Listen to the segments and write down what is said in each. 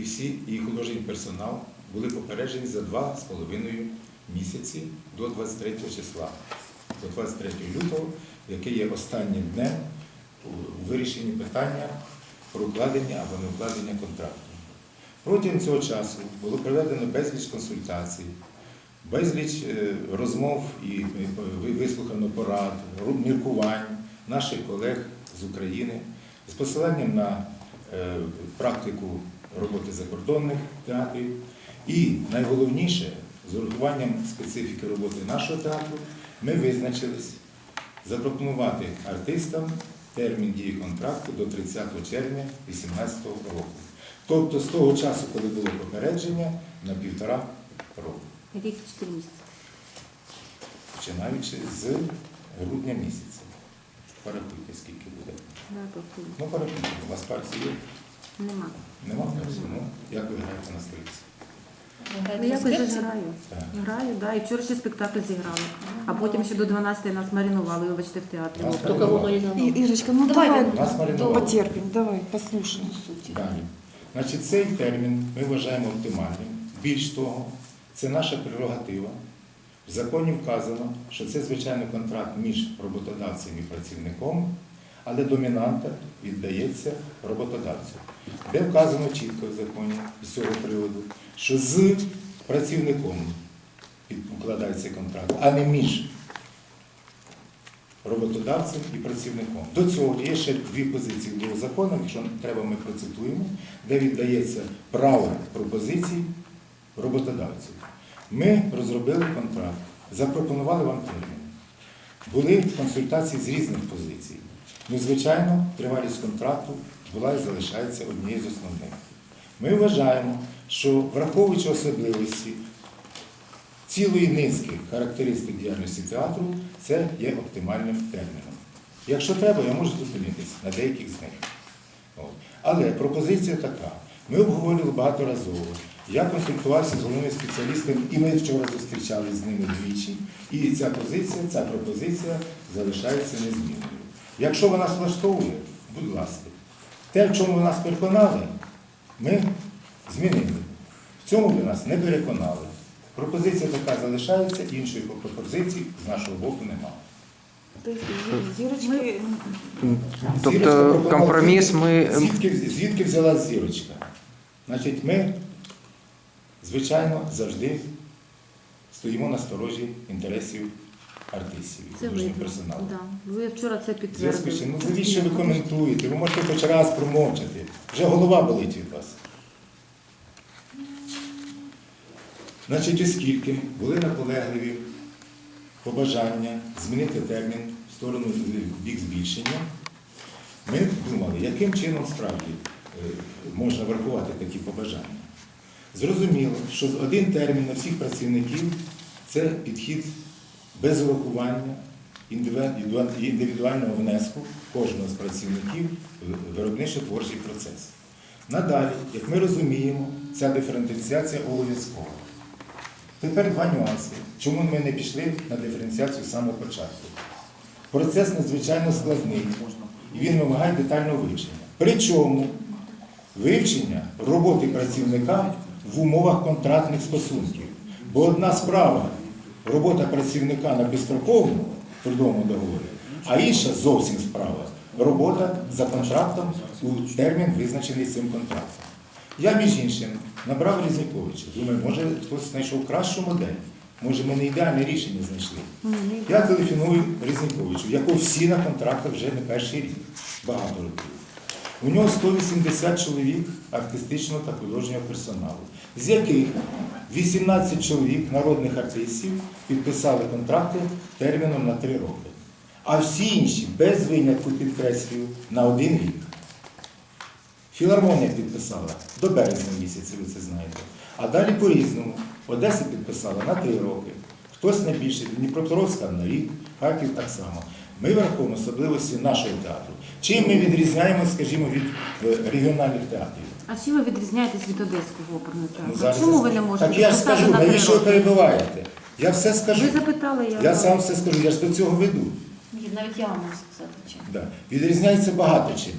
і всі і художній персонал були попереджені за два з половиною місяці до 23 числа, до 23 лютого, яке є останнім днем у вирішенні питання про укладення або не укладення контракту. Протягом цього часу було проведено безліч консультацій, безліч е, розмов і е, вислухано порад, міркувань наших колег з України з посиланням на е, практику роботи закордонних театрів і найголовніше, з урахуванням специфіки роботи нашого театру, ми визначились запропонувати артистам термін дії контракту до 30 червня 2018 року. Тобто з того часу, коли було попередження, на півтора року, Рік 4 місяці. починаючи з грудня місяця. Порахуйте, скільки буде. Ну, порахуйте, у вас пальці є? Нема. Нема пальців? Ну, як ви граєте на скрипці? Ну, якось же ж граю. Так. Граю, да. І вчора ще спектакль зіграли. А потім ще до 12 нас маринували, вибачте, в театрі. Нас маринували. И, Ирочка, ну Давай, давай, Нас маринували. потерпим, давай, послушаем. Далі. Значить, цей термін ми вважаємо оптимальним. Більш того, це наша прерогатива. В законі вказано, що це звичайно контракт між роботодавцем і працівником, але домінанта віддається роботодавцю. Де вказано чітко в законі з цього приводу, що з працівником укладається контракт, а не між роботодавцем і працівником. До цього є ще дві позиції двох законів, якщо треба, ми процитуємо, де віддається право пропозицій роботодавцю. Ми розробили контракт, запропонували вам термін. Були консультації з різних позицій. Ну, звичайно, тривалість контракту була і залишається однією з основних. Ми вважаємо, що враховуючи особливості цілої низки характеристик діяльності театру, це є оптимальним терміном. Якщо треба, я можу зупинитись на деяких з них. От. Але пропозиція така. Ми обговорювали багаторазово. Я консультувався з головним спеціалістом, і ми вчора зустрічалися з ними двічі. І ця позиція, ця пропозиція залишається незмінною. Якщо вона нас влаштовує, будь ласка. Те, в чому ви нас переконали, ми змінили. В цьому ви нас не переконали. Пропозиція така залишається, іншої пропозиції з нашого боку немає. То есть Зірочка Тобто компроміс ми Звідки, звідки взяла зірочка? Значить, ми, звичайно, завжди стоїмо на сторожі інтересів артистів і художнього персоналу. Да. Ви вчора це зв'язку підтвердили. чим, ну навіщо ви коментуєте? Ви можете хоч раз промовчати. Вже голова болить від вас. Значить, оскільки були наполегливі побажання змінити термін в сторону в бік збільшення, ми думали, яким чином справді е, можна врахувати такі побажання. Зрозуміло, що один термін на всіх працівників це підхід без урахування індивідуального внеску кожного з працівників в виробничо-творчий процес. Надалі, як ми розуміємо, ця диференціація обов'язкова. Тепер два нюанси. Чому ми не пішли на диференціацію з самого початку? Процес надзвичайно складний і він вимагає детального вивчення. Причому вивчення роботи працівника в умовах контрактних стосунків. Бо одна справа робота працівника на безстроковому трудовому договорі, а інша зовсім справа робота за контрактом у термін, визначений цим контрактом. Я, між іншим, набрав Різніковича. Думаю, може хтось знайшов кращу модель. Може, ми не ідеальне рішення знайшли. Я телефоную Різніковичу, якого всі на контрактах вже не перший рік, багато років. У нього 180 чоловік артистичного та художнього персоналу, з яких 18 чоловік народних артистів підписали контракти терміном на 3 роки. А всі інші, без винятку підкреслюю, на один рік. Філармонія підписала до березня місяця, ви це знаєте. А далі по-різному. Одеса підписала на три роки. Хтось на більше, Дніпропетровська на рік, Харків так само. Ми враховуємо особливості нашого театру. Чим ми відрізняємо, скажімо, від е, регіональних театрів? А чим ви відрізняєтесь від Одеського оперного Ну, театру? зараз Чому ви не можете Так я ж скажу, навіщо ви роки? перебиваєте? Я все скажу. Ви запитали, я Я сам все скажу, я ж до цього веду. Ні, навіть я вам можу сказати, чим. Да. Відрізняється багато чим.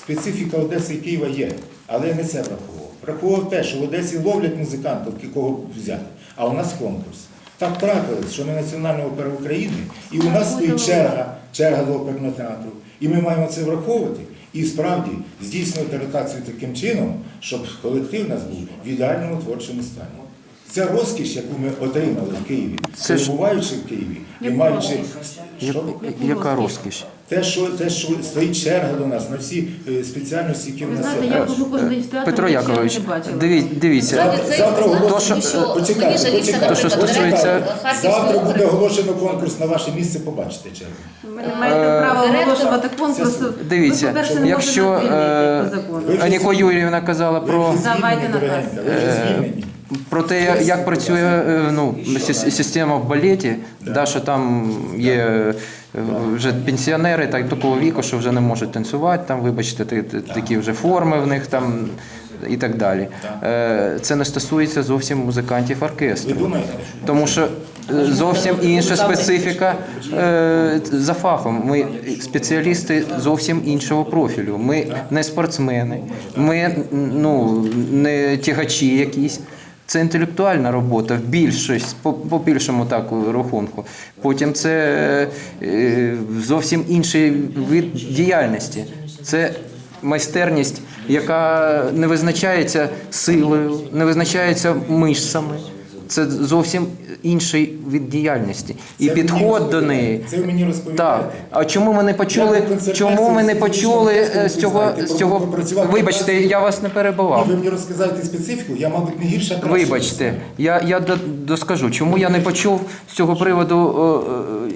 Специфіка Одеси і Києва є, але я не це враховував. враховував те, що в Одесі ловлять музикантів, кого взяти, а у нас конкурс. Так трапилось, що ми Національна опера України, і у нас стоїть черга, черга до оперного театру. І ми маємо це враховувати і справді здійснювати ротацію таким чином, щоб колектив у нас був в ідеальному творчому стані. Ця розкіш, яку ми отримали в Києві, Це перебуваючи в Києві і маючи що? Яка розкіш? Те, що, те, що стоїть черга до нас на всі е, спеціальності, які в нас знаєте, я кожен Петро я ще Яковлевич, не бачила. диві- дивіться, Знаєте, Завтра тому що почекайте, мені почекайте, То, що наприклад, стосується- директор Завтра Харківського буде оголошено конкурс на ваше місце, побачите чергу. Ви не маєте права Директор- оголошувати конкурс. Дивіться, ви, по-перше, не якщо, можете звільнити е, по закону. Аніко Юріївна казала Ви про, вже Давайте звільнені, на дорогенька, ви вже Е, звільнені. Про те, як працює е, ну, система в балеті, да, що там є е, вже пенсіонери так, такого віку, що вже не можуть танцювати, там, вибачте, такі вже форми в них там і так далі. Е, Це не стосується зовсім музикантів оркестру. Тому що зовсім інша специфіка за фахом. Ми спеціалісти зовсім іншого профілю. Ми не спортсмени, ми ну, не тягачі якісь. Це інтелектуальна робота в більшості, по, по більшому так рахунку. Потім це е, зовсім інший вид діяльності. Це майстерність, яка не визначається силою, не визначається мишцями. Це зовсім інший від діяльності. І Це підход до неї. Це мені Так. А чому ми не почули? Чому ми не почули е, з цього з цього? Вибачте, я вас не перебував. ви мені розказаєте специфіку, я, мабуть, не гірша краще. Вибачте, я, я до- доскажу, чому я не почув з цього приводу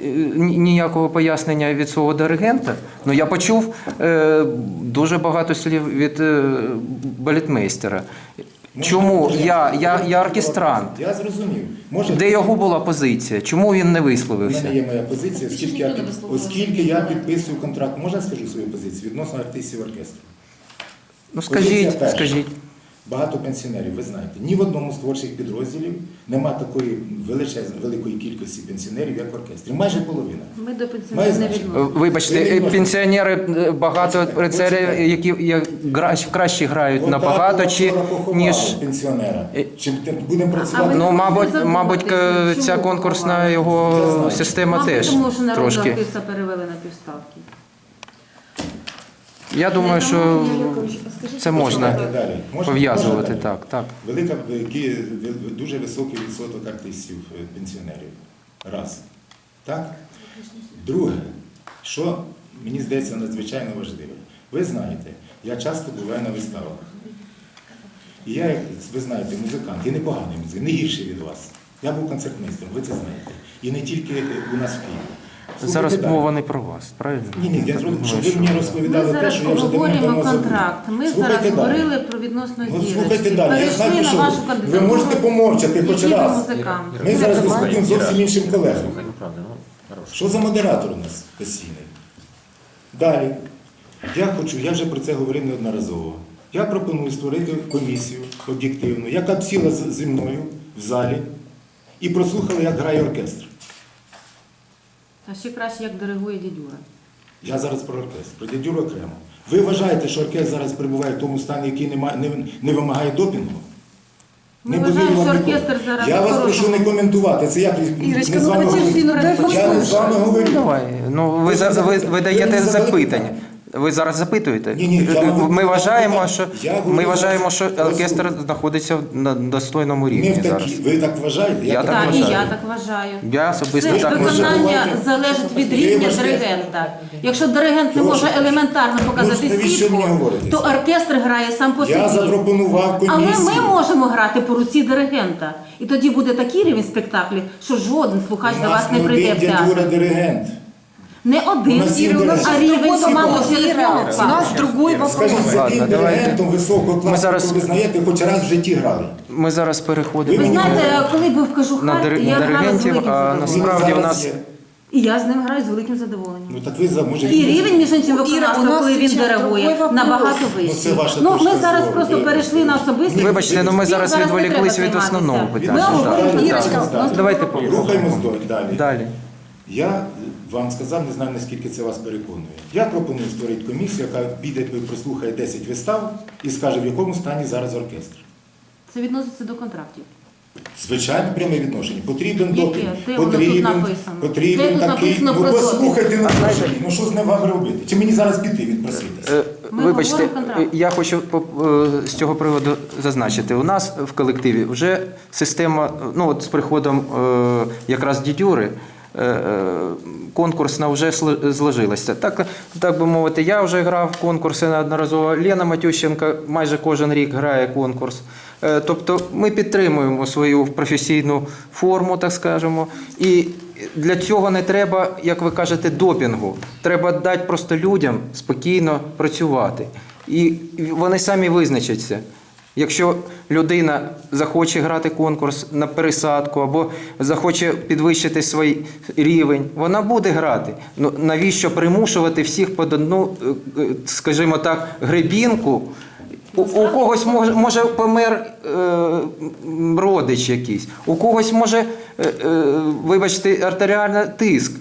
е, ніякого пояснення від свого диригента. Ну я почув е, дуже багато слів від е, балетмейстера. Чому я, я, я оркестрант? Я зрозумів. Може, Де його була позиція? Чому він не У висловився? мене є моя позиція, оскільки я, під- оскільки я підписую контракт. Можна я скажу свою позицію відносно артистів оркестру? Ну Позиція скажіть, перша. скажіть. Багато пенсіонерів, ви знаєте, ні в одному з творчих підрозділів нема такої величез- великої кількості пенсіонерів, як в оркестрі. Майже половина. Ми до пенсіонерів не відносимо. Вибачте, е, пенсіонери е, багато рицарів, які я- гра- краще грають Отак набагато, у чи ніж. пенсіонера. Е, Чим те- будемо працювати? Ну, мабуть, мабуть, к- ця конкурсна його система Мабуть, теж тому що народного трошки. артиста перевели на півставки. Я думаю, що це можна пов'язувати так, так. Велика е, дуже високий відсоток артистів е, пенсіонерів. Раз. Так? Друге, що мені здається надзвичайно важливе. Ви знаєте, я часто буваю на виставах. І я, як ви знаєте, музикант, і непоганий музикант, не гірший від вас. Я був концертмейстром, ви це знаєте. І не тільки е, у нас в Києві. Зараз мова не про вас, правильно? Ні, ні, я зрозумів, щоб ви мені що- Ми розповідали те, що я вже давно забув. контракт. Ми Слухайте зараз далі. говорили про відносно Ну, слухайте далі, я Перейшли знаю, на що вашу ви- кандидатуру. можете помовчати хоч Які раз. музиканти. Ми зараз Давай. дискутуємо зовсім іншим колегам. Слухай, ну правда, ну хорош. Що за модератор у нас постійний? Далі. Я хочу, я вже про це говорив неодноразово. Я пропоную створити комісію об'єктивну, яка б сіла з- зі мною в залі і прослухала, як грає оркестр. А ще краще, як диригує дідюра. Я зараз про оркестр, про дідюру окремо. Ви вважаєте, що оркестр зараз перебуває в тому стані, який не, має- не, не вимагає допінгу? Ми Не вважаємо, що оркестр зараз Я вас прошу не коментувати. Це я Ірочка, не з ну вами потім говорю. дай Я не з вами говорю. Ну, давай. Ну, ви, Ви за- ви, ви ви даєте запитання. Ви зараз запитуєте? Ні, ні, я вам ми вважаємо, я що говорю ми вважаємо, що про оркестр знаходиться на достойному Не рівні в зараз. такі. Ви так вважаєте? Я так Так, і вважаю. я так вважаю. Я особисто Це так виконання- вважаю. залежить від рівня диригента. Якщо диригент не може елементарно показати Ну, навіщо сітку, то оркестр грає сам по Я собі. запропонував Але ми можемо грати по руці диригента. І тоді буде такий рівень спектаклів, що жоден слухач до вас не прийде в театр. диригент. Не один, нас є а рівень через У нас другой вопрос. Скажіть, з Ладно, яким давайте. високого класу, зараз- ви знаєте, хоч раз в житті грали? Ми зараз переходимо Ви знаєте, коли був на дир- я на грала з диригентів, великим а задоволенням. насправді в нас. І я з ним граю з великим задоволенням. Ну так ви за може І рівень, між іншим, Іра, у виконавства, нас коли він вопрос. набагато Ну, вищий. ваша Ну, точка ми зараз зору. просто перейшли на особисті. Вибачте, ну ми зараз не відволіклись треба від основного займатися. питання. Ми Так, говоримо, так. Ірочка, Так. Давайте по-. Рухаємось до- далі. далі. Я вам сказав, не знаю, наскільки це вас переконує. Я пропоную створити комісію, яка піде і прослухає 10 вистав і скаже, в якому стані зараз оркестр. Це відноситься до контрактів. Звичайно, пряме відношення. Потрібен допінг. Потрібен, потрібен такий. Ну послухайте А знаєте- Ну що з ним вам робити? Чи мені зараз піти відпроситися? Е, Ми Вибачте, е, я хочу е, з цього приводу зазначити. У нас в колективі вже система, ну от з приходом е, якраз дідюри. Е, е, Конкурсна вже зложилася. Так, так би мовити, я вже грав конкурси неодноразово. Лена Матющенко майже кожен рік грає конкурс. Е, Тобто ми підтримуємо свою професійну форму, так скажемо. І для цього не треба, як ви кажете, допінгу. Треба дати просто людям спокійно працювати. І вони самі визначаться. Якщо людина захоче грати конкурс на пересадку або захоче підвищити свій рівень, вона буде грати. Ну навіщо примушувати всіх під одну, е, е, скажімо так, гребінку? У, у когось може, може помер е, родич якийсь, у когось може, е, е, вибачте, артеріальний тиск.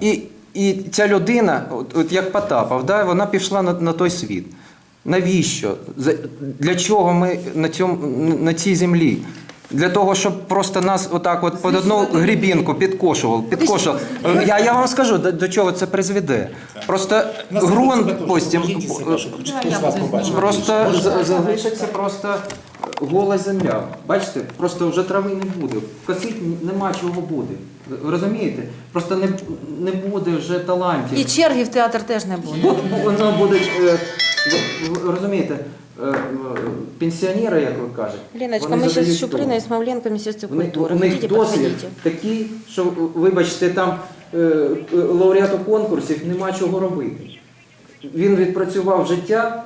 І, і ця людина, от, от як Потапов, да, вона пішла на, на той світ. Навіщо? Для чого ми на, цьому, на цій землі? Для того, щоб просто нас отак от під одну грібінку підкошував. підкошував. Я, я вам скажу, до, до чого це призведе. Просто грунт ґрунт потім просто залишиться просто гола земля. Бачите, просто вже трави не буде. Косить нема чого буде. Ви Розумієте? Просто не, не буде вже талантів. І черги в театр теж не буде. Бо, бо воно буде, е, розумієте, е, пенсіонери, як ви кажете. Леночка, вони мы сейчас задають с Чуприной тон. и Мавленко в Министерстве У них, досвід такий, що, вибачте, там е, лауреату конкурсів нема чого робити. Він відпрацював життя